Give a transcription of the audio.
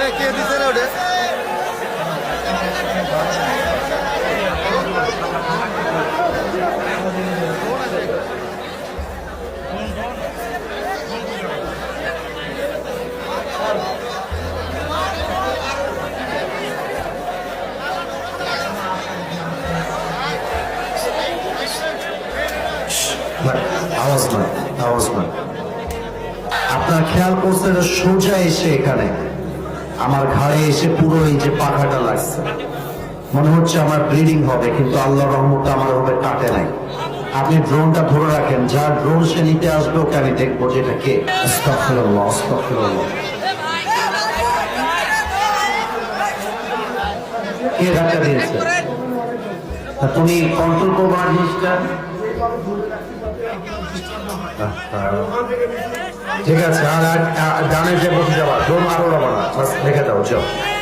ওঠে আওয়াজ না আওয়াজ আপনার খেয়াল করছে এটা সোজা এসে এখানে। আমার ঘাড়ে এসে পুরো এই যে পাখাটা লাগছে। মনে হচ্ছে আমার ব্লিডিং হবে, কিন্তু আল্লাহ রহমত আমার হবে কাটে নাই। আপনি ড্রোনটা ধরে রাখেন যার ড্রোন সে নিতে আসবে, ওকে আমি দেখব যে এটা কে। তুমি কন্ট্রোল করব ঠিক আছে, আর ডানে যে বসে যাবা, ড্রোন আরও যাবা না বাস দেখে দাও যাও